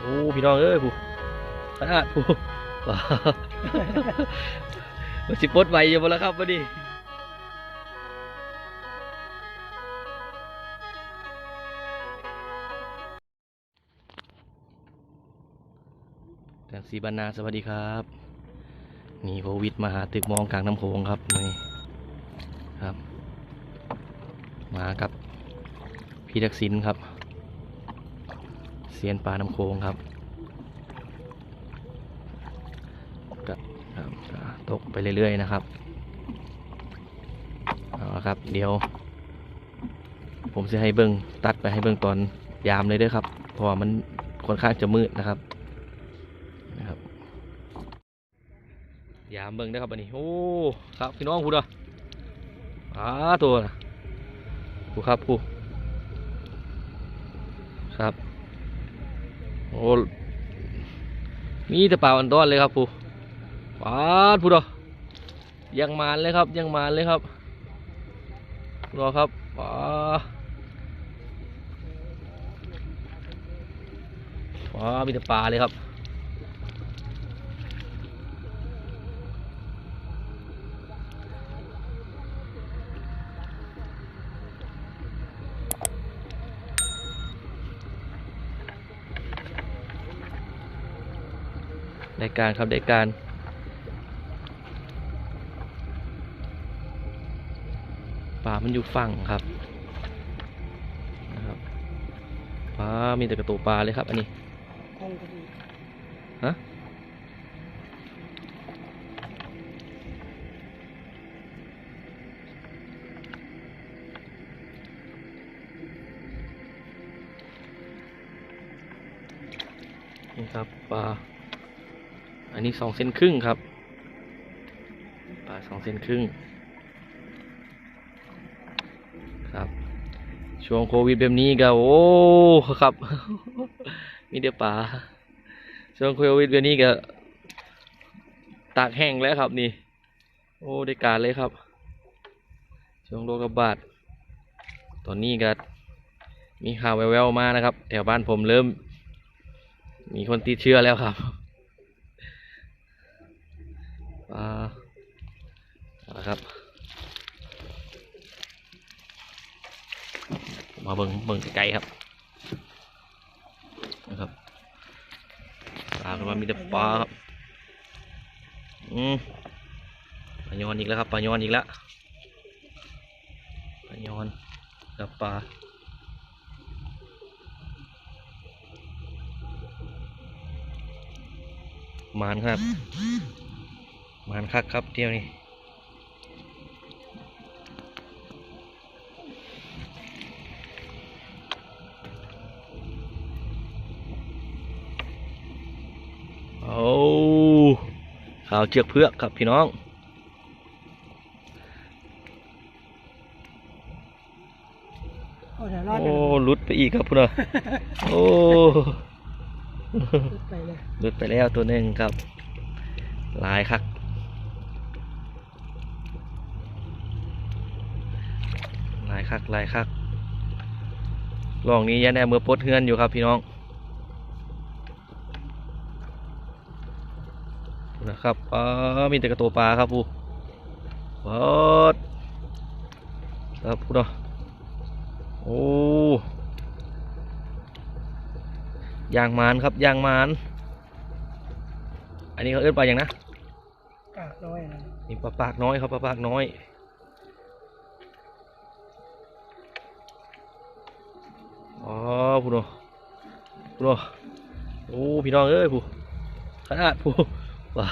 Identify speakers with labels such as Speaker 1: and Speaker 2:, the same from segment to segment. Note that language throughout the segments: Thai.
Speaker 1: โอ้พี่น้องเอ้ยผู้ขนาดผู้ว้าสิปดไวอยู่บ่แล้วครับวันนี้แตงสีบรรณาสวัสดีครับนี่โควิดมาหาตึกมองกลางน้ำโขงครับนี่ครับ มากับพี่ทักษิณครับ เซียนปลาน้ำโขงครับก็ครับก็ตกไปเรื่อยๆนะครับเอาละครับ เดี๋ยว ผมจะให้เบิ้งตัดไปให้เบิ้งตอนยามเลยด้วยครับเพราะมันค่อนข้างจะมืดนะครับนะครับ ยามเบิ้งได้อครับอันนี้โอ้ครับพี่น้องพูดอะอ้าตัวนะผู้ครับผู้ครับ โอ้มีแต่ป่าอันต้อนเลยครับผู้ปาดผู้ดอยังมานเลยครับ ยังมานเลยครับรอครับปาปามีแต่ปลาเลยครับ ได้ การครับได้การ ป่ามันอยู่ฝั่งครับนะครับปลามีแต่กระตูปลาเลยครับ อันนี้
Speaker 2: คงจะดี
Speaker 1: ฮะนี่ครับปลา อันนี้สองเซนครึ่งครับปลาสองเซนครึ่งครับช่วงโควิดแบบนี้ก็โอ้ครับ มีเดียปลาช่วงโควิดแบบนี้ก็ตากแห้งแล้วครับนี่ โอ้ได้การเลยครับ ช่วงโรคระบาดตอนนี้ก็มีข่าวแววๆมานะครับ แถวบ้านผมเริ่ม มีคนติดเชื้อแล้วครับ อ่าเอาละครับมาเบิ่งเบิ่งไกลๆครับนะครับปลาก็มามีแต่ปลาครับอืมปลายอนอีกแล้วครับปลายอนอีกแล้วปลายอนกับปลามานครับ มานคักครับเที่ยวนี้โอ้ข่าวเชือกเพือกครับพี่น้อง
Speaker 2: โอ้เดี๋ยวรอด
Speaker 1: โอ้หลุดไปอีกครับพุ่นอะโอ้
Speaker 2: ไปเลย
Speaker 1: หลุดไปแล้วตัวหนึ่งครับ หลายคัก หลาย คักหลายคักลองนี้ยันแอมือปลดเฮือนอยู่ครับพี่น้องนะครับอ๋อมีแต่กระตัวปลาครับผู้ปอดครับผู้เนาะโอ้ยางมานครับยางมาน อันนี้เขาเอื้นปลาอย่างนะ
Speaker 2: กากน้อยนะ
Speaker 1: นี่ปลาปากน้อยครับปลาปากน้อย อ๋อผู้โนผู้โนโอ้พี่น้องเอ้ยผู้ขนาดผู้ว้า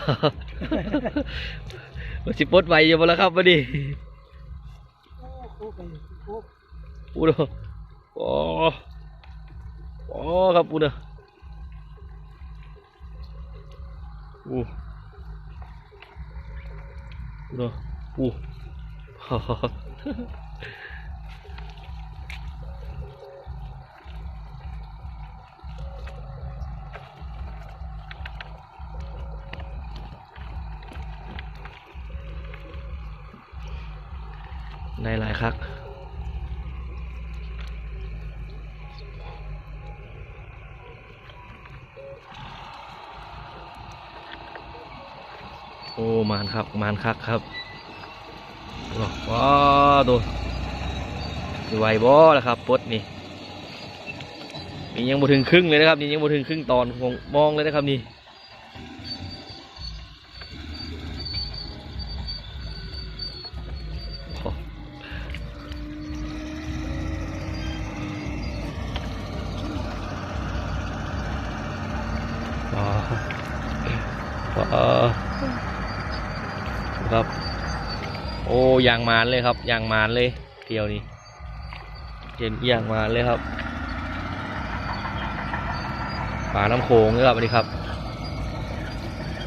Speaker 1: สิปดไวอยู่บ่แล้วครับวันนี้
Speaker 2: โอ้โหไปโอ้
Speaker 1: ผู้โนโอ้โอ้ครับผู้โนโอ้ผู้โนโอ้ นหลายคักโอ้มานครับมานคักครับว้าวดูไวบ่ล่ะครับปดนี่นี่ยังบ่ถึงครึ่งเลยนะครับนี่ยังบ่ถึงครึ่งตอนมองเลยนะครับนี่โอ้ว้าวว้าว ครับ โอ้ยางมานเลยครับยางมานเลยเที่ยวนี้เห็นยางมานเลยครับป่าน้ำโขงเลยครับอันนี้ครับ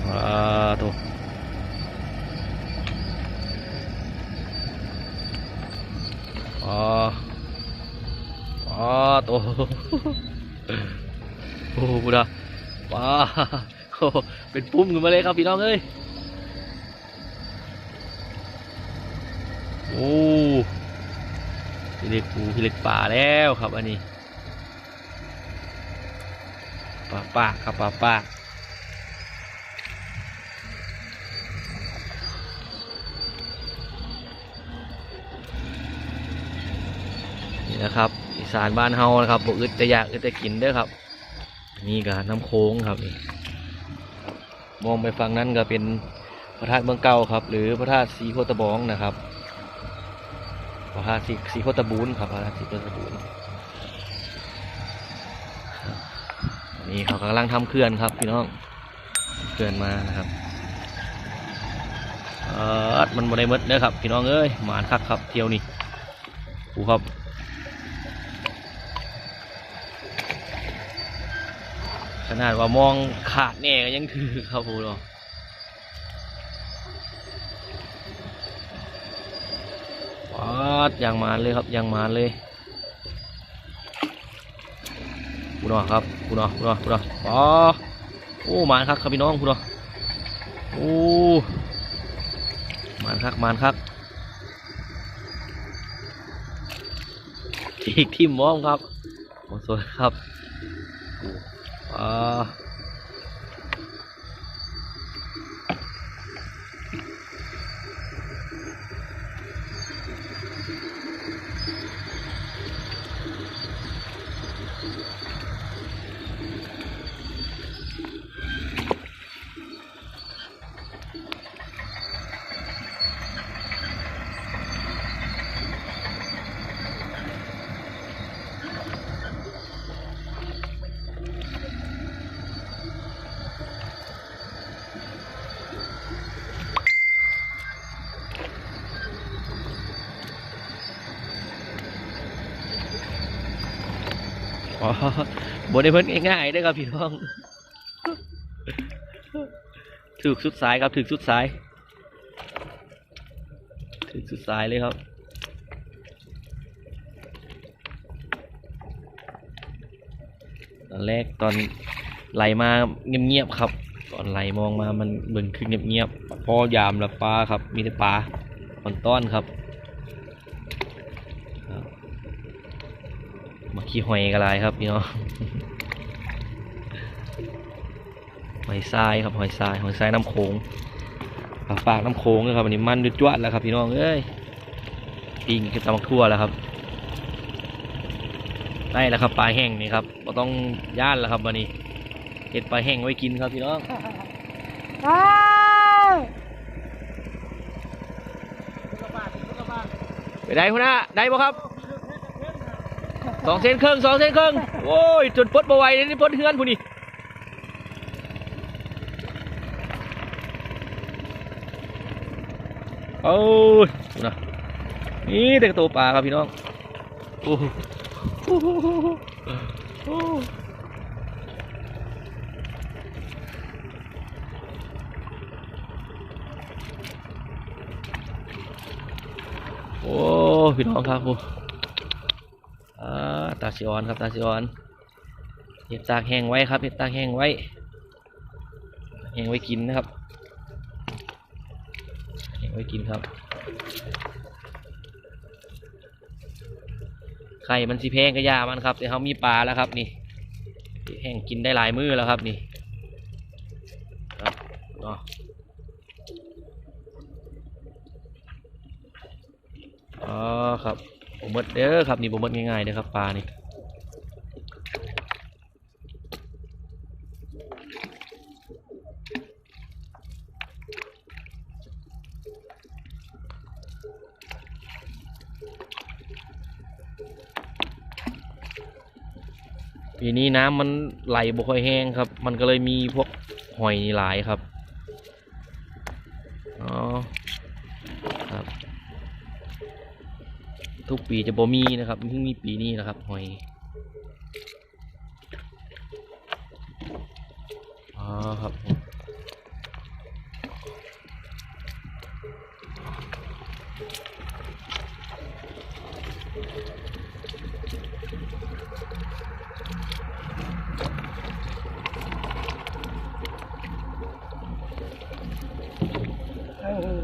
Speaker 1: ว้าถูอ๋ออ๋อโตโอ้โหพุดาว้า เป็นปุ้มขึ้นมาเลยครับพี่น้องเอ้ยโอ้พี่เล็กปูพี่เล็กป่าแล้วครับอันนี้ป่าป่าครับป่าป่านี่นะครับอีสานบ้านเฮานะครับบอึดแต่อยากอึดแต่กินเด้อครับ นี่ก็น้ำโค้งครับนี่ มองไปฝั่งนั้นก็เป็นพระธาตุเมืองเก่าครับ หรือพระธาตุสีโคตะบองนะครับพระธาตุสีสีโคตบูนครับพระธาตุสีโคตบูนนี่เขากำลังทำเขื่อนครับพี่น้องเขื่อนมานะครับเออมันบนได้หมดเด้อครับ พี่น้องเอ้ยหมานคักครับเที่ยวนี้ผูครับ ขนาดว่ามองขาดแน่ก็ยังถือครับผูเนาะปาดยางมาเลยครับยางมาเลยกูนอครับกูนอกูนอกูนอปอโอ้มานคักครับพี่น้องกูนอโอ้มานคักมานคักอีกที่มองครับโอ้สวยครับ อ่าอ๋อบได้เพิ่นง่ายๆได้ครับพี่น้อง ถึกสุดสายครับถึกสุดสาย ถึกสุดสายเลยครับตอนแรกตอนไหลมาเงียบๆครับ ตอนไหลมองมามันเบิ่งคือเงียบๆพอยามละปลาครับ มีแต่ปลาตอนต้อนครับ มา ขี้หอยกระไรครับพี่น้องหอยทรายครับหอยทรายหอยทรายน้ำโขงปลาปากน้ำโขงนะครับอันนี้มันดุจวดแล้วครับพี่น้องเอ้ยปิงคือตำบักทั่วแล้วครับได้แล้วครับปลาแห้งนี่ครับเราต้องย่านแล้วครับวันนี้เห็ดปลาแห้งไว้กินครับพี่น้อง
Speaker 2: อ้าว
Speaker 1: ไปได้คุณนะได้ปะครับส องเซนครึ่งสองเซนครึ่งโอ้ยจนปดบวเลยนี่ปดเฮือนผู้นี่โอ้ยดูนะนี่แต่กระตัวปลาครับพี่น้องโอ้โหโอ้โหโอ้โหโอ้พี่น้องครับผมอ่าตาซิออนครับตาซิออนเห็ดตากแห้งไว้ครับเห็ดตากแห้งไว้แห้งไว้กินนะครับแห้งไว้กินครับไข่มันสิแพงก็ยามันครับแต่เขามีปลาแล้วครับนี่แห้งกินได้หลายมื้อแล้วครับนี่ครับเนาะอ๋อครับผมมดเด้อครับนี่ผมมดง่ายๆเด้อครับปลานี่ นี้น้ำมันไหลบ่ค่อยแห้งครับ มันก็เลยมีพวกหอยหลายครับอ๋อครับ ทุกปีจะบ่มีนะครับเพิ่งมีปีนี้นะครับหอยอ๋อครับผม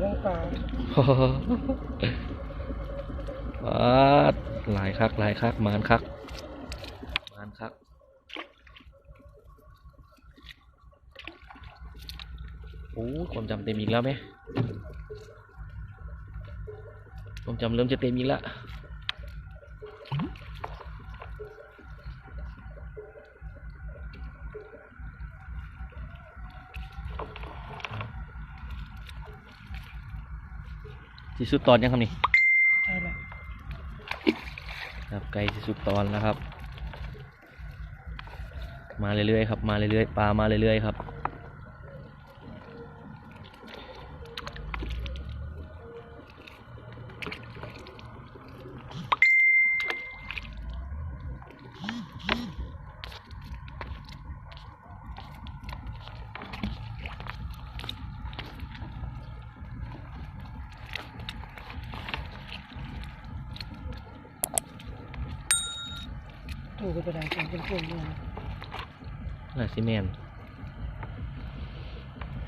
Speaker 2: ทั้งหูทั้งปลา
Speaker 1: ว้าดหลายคักหลายคักมานคักมานคักโอ้ความจำเต็มอีกแล้วไหมความจำเริ่มจะเต็มอีกแล้ว ที่สุดตอนยังครับนี่
Speaker 2: ใช่ละ
Speaker 1: ครับไกลที่สุดตอนแล้วครับ มาเรื่อยๆครับ มาเรื่อยๆปลามาเรื่อยๆครับ
Speaker 2: ถู กระดาษกันเป็นพวงเลย
Speaker 1: น่าซิแมน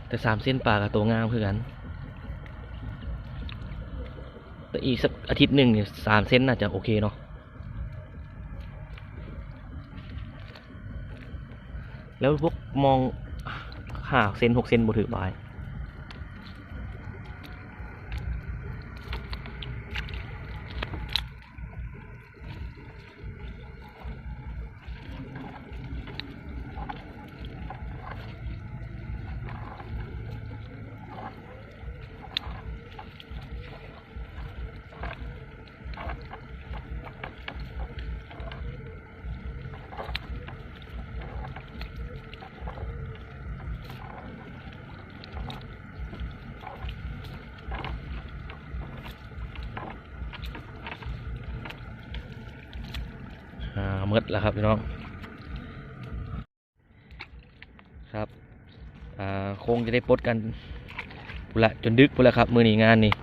Speaker 1: แต่สามเส้นปลากับตัวงามคือกัน แต่อีกสักอาทิตย์หนึ่งเนี่ยสามเส้นน่าจะโอเคเนาะ แล้วพวกมองห้าเซนหกเซนบ่ถือบาย อ่าหมดแล้วครับพี่น้องครับคงจะได้ปลดกันพุละจนดึกพุละครับมือหนีงานนี่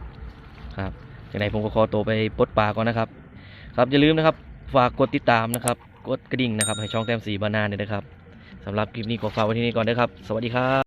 Speaker 1: ครับจากไหนผมก็ขอตัวไปปลดปลาก่อนนะครับ ครับอย่าลืมนะครับฝากกดติดตามนะครับ กดกระดิ่งนะครับให้ช่องแต้มสีบานานเนี่ยนะครับสำหรับคลิปนี้ขอฝากไว้ที่นี่ก่อนนะครับ สวัสดีครับ